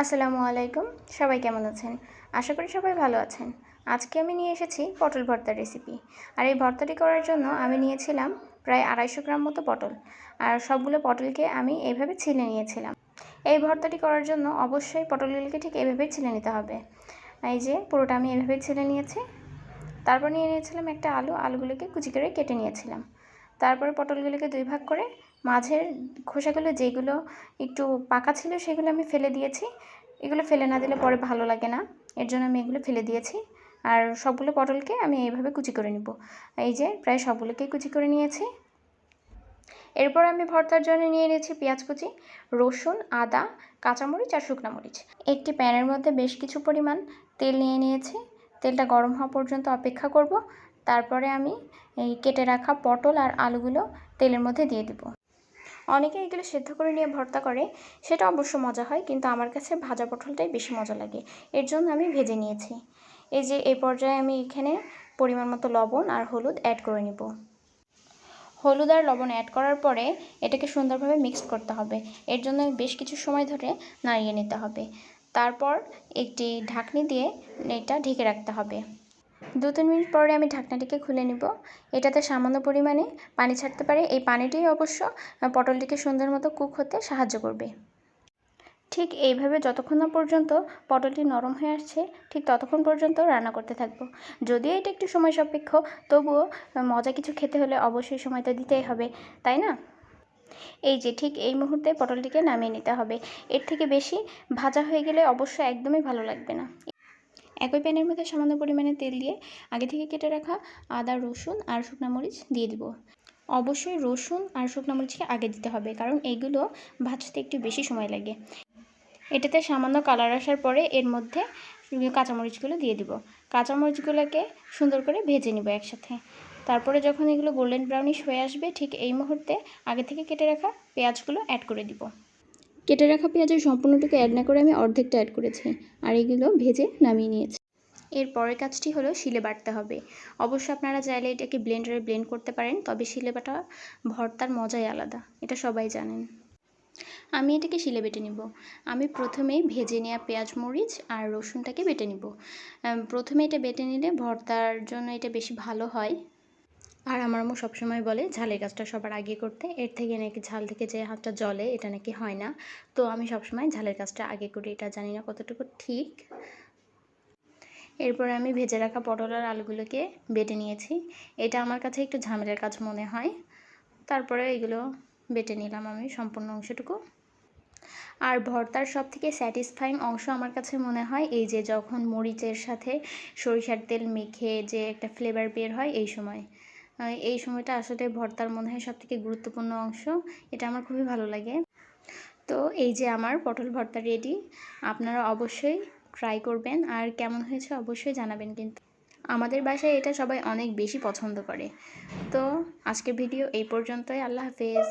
আসসালামু আলাইকুম। সবাই কেমন আছেন? আশা করি সবাই ভালো আছেন। আজকে আমি নিয়ে এসেছি পটল ভর্তার রেসিপি আর এই ভর্তাটি করার জন্য আমি নিয়েছিলাম প্রায় আড়াইশো গ্রাম মতো পটল। আর সবগুলো পটলকে আমি এইভাবে ছিলে নিয়েছিলাম। এই ভর্তাটি করার জন্য অবশ্যই পটলগুলিকে ঠিক এভাবেই ছিলে নিতে হবে। এই যে, পুরোটা আমি এভাবেই ছিলে নিয়েছি। তারপর নিয়ে নিয়েছিলাম একটা আলু। আলুগুলোকে কুচি করে কেটে নিয়েছিলাম। তারপরে পটলগুলোকে দুই ভাগ করে মাঝের খোসাগুলো যেগুলো একটু পাকা ছিল সেগুলো আমি ফেলে দিয়েছি। এগুলো ফেলে না দিলে পরে ভালো লাগে না। এর জন্য আমি এগুলো ফেলে দিয়েছি। আর সবগুলো পটলকে আমি এইভাবে কুচি করে নিব। এই যে প্রায় সবগুলোকেই কুচি করে নিয়েছি। এরপর আমি ভর্তার জন্য নিয়ে নিয়েছি পেঁয়াজ কুচি, রসুন, আদা, কাঁচামরিচ আর শুকনো মরিচ। একটি প্যানের মধ্যে বেশ কিছু পরিমাণ তেল নিয়ে নিয়েছি। তেলটা গরম হওয়া পর্যন্ত অপেক্ষা করব। তারপরে আমি এই কেটে রাখা পটল আর আলুগুলো তেলের মধ্যে দিয়ে দেবো। অনেকে এগুলো সেদ্ধ করে নিয়ে ভর্তা করে, সেটা অবশ্য মজা হয়, কিন্তু আমার কাছে ভাজা পটলটাই বেশি মজা লাগে। এর জন্য আমি ভেজে নিয়েছি। এই যে এই পর্যায়ে আমি এখানে পরিমাণ মতো লবণ আর হলুদ অ্যাড করে নিব। হলুদ আর লবণ অ্যাড করার পরে এটাকে সুন্দরভাবে মিক্স করতে হবে। এর জন্য বেশ কিছু সময় ধরে নাড়িয়ে নিতে হবে। তারপর একটি ঢাকনি দিয়ে এটা ঢেকে রাখতে হবে। দু তিন মিনিট পরে আমি ঢাকনাটিকে খুলে নিব। এটাতে সামান্য পরিমাণে পানি ছাড়তে পারে। এই পানিটি অবশ্য পটলটিকে সুন্দর মতো কুক হতে সাহায্য করবে। ঠিক এইভাবে যতক্ষণ না পর্যন্ত পটলটি নরম হয়ে আসছে, ঠিক ততক্ষণ পর্যন্ত রান্না করতে থাকব। যদিও এটা একটু সময় সাপেক্ষ, তবুও মজা কিছু খেতে হলে অবশ্যই সময়টা দিতেই হবে, তাই না? এই যে ঠিক এই মুহূর্তে পটলটিকে নামিয়ে নিতে হবে। এর থেকে বেশি ভাজা হয়ে গেলে অবশ্য একদমই ভালো লাগবে না। একই প্যানের মধ্যে সামান্য পরিমাণে তেল দিয়ে আগে থেকে কেটে রাখা আদা, রসুন আর শুকনো মরিচ দিয়ে দিব। অবশ্যই রসুন আর শুকনো মরিচকে আগে দিতে হবে, কারণ এগুলো ভাজতে একটু বেশি সময় লাগে। এটাতে সামান্য কালার আসার পরে এর মধ্যে কাঁচামরিচগুলো দিয়ে দিব। কাঁচামরিচগুলোকে সুন্দর করে ভেজে নিব একসাথে। তারপরে যখন এগুলো গোল্ডেন ব্রাউনিশ হয়ে আসবে, ঠিক এই মুহূর্তে আগে থেকে কেটে রাখা পেঁয়াজগুলো অ্যাড করে দিব। কেটে রাখা পেঁয়াজের সম্পূর্ণটুকু অ্যাড না করে আমি অর্ধেকটা অ্যাড করেছি, আর এগুলো ভেজে নামিয়ে নিয়েছি। এর পরের কাজটি হলো শিলে বাটতে হবে। অবশ্য আপনারা চাইলে এটাকে ব্লেন্ডারে ব্লেন্ড করতে পারেন, তবে শিলে বাটা ভর্তার মজাই আলাদা, এটা সবাই জানেন। আমি এটাকে শিলে বেটে নিব। আমি প্রথমেই ভেজে নেওয়া পেঁয়াজ মরিচ আর রসুনটাকে বেটে নিব। প্রথমে এটা বেটে নিলে ভর্তার জন্য এটা বেশি ভালো হয়। আর আমার আম্মু সবসময় বলে, ঝালের কাজটা সবার আগে করতে। এর থেকে নাকি ঝাল থেকে যে হাতটা জলে এটা নাকি হয় না। তো আমি সবসময় ঝালের কাজটা আগে করি, এটা জানি না কতটুকু ঠিক। এরপরে আমি ভেজে রাখা পটল আর আলুগুলোকে বেটে নিয়েছি। এটা আমার কাছে একটু ঝামেলার কাজ মনে হয়। তারপরে এগুলো বেটে নিলাম আমি সম্পূর্ণ অংশটুকু। আর ভর্তার সব থেকে স্যাটিসফাইং অংশ আমার কাছে মনে হয়, এই যে যখন মরিচের সাথে সরিষার তেল মেখে যে একটা ফ্লেভার বের হয়, এই সময়। এই সময়টা আসলে ভর্তার মনে হয় সব থেকে গুরুত্বপূর্ণ অংশ। এটা আমার খুবই ভালো লাগে। তো এই যে আমার পটল ভর্তা রেডি আপনারা অবশ্যই ট্রাই করবেন। আর কেমন হয়েছে অবশ্যই জানাবেন কিন্তু। আমাদের বাসায় এটা সবাই অনেক বেশি পছন্দ করে। তো আজকের ভিডিও এই পর্যন্তই। আল্লাহ হাফেজ।